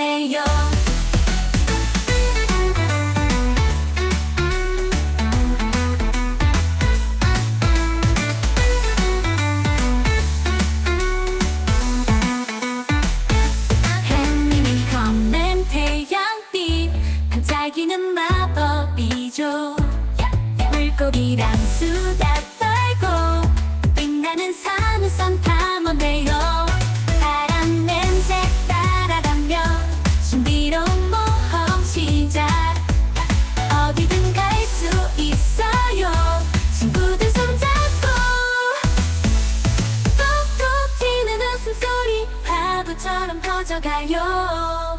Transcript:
주세요. 햇님이 검은 태양빛 반짝이는 마법이죠 물고기랑 수다 퍼져가요